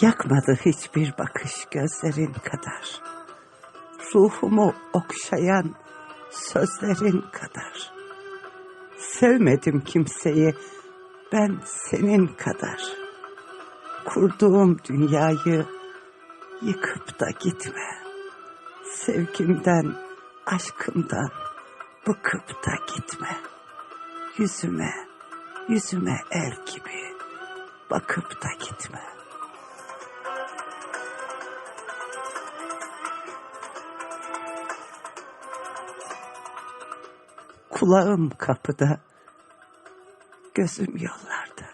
Yakmadı hiçbir bakış gözlerin kadar. Ruhumu okşayan sözlerin kadar. Sevmedim kimseyi ben senin kadar. Kurduğum dünyayı yıkıp da gitme. Sevgimden, aşkımdan bıkıp da gitme. Yüzüme, yüzüme el gibi bakıp da gitme. Kulağım kapıda, gözüm yollarda.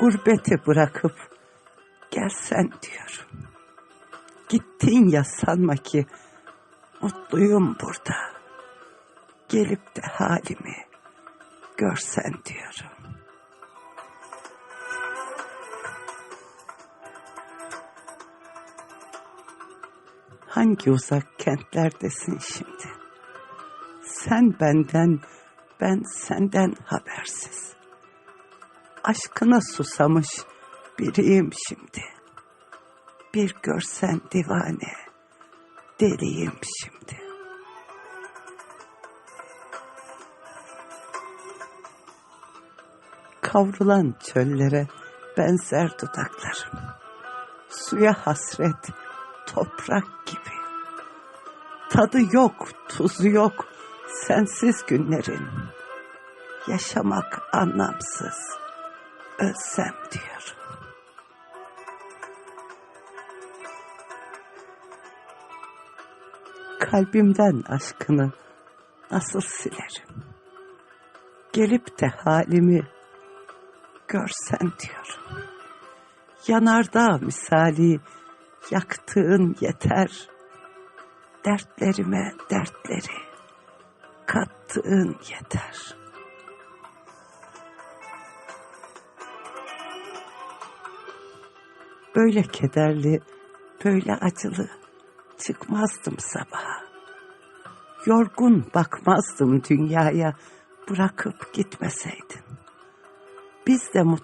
Gurbeti bırakıp gelsen diyorum. Gittin ya sanma ki mutluyum burada. Gelip de halimi görsen diyorum. Hangi uzak kentlerdesin şimdi? Sen benden, ben senden habersiz. Aşkına susamış biriyim şimdi. Bir görsen divane, deliyim şimdi. Kavrulan çöllere benzer dudaklarım. Suya hasret, toprak gibi. Tadı yok, tuzu yok, sensiz günlerin. Yaşamak anlamsız, ölsem diyorum. Kalbimden aşkını nasıl silerim? Gelip de halimi görsen diyorum. Yanardağ misali yaktığın yeter. Dertlerime dertleri kattığın yeter. Böyle kederli, böyle acılı çıkmazdım sabaha. Yorgun bakmazdım dünyaya bırakıp gitmeseydin. Biz de mutlu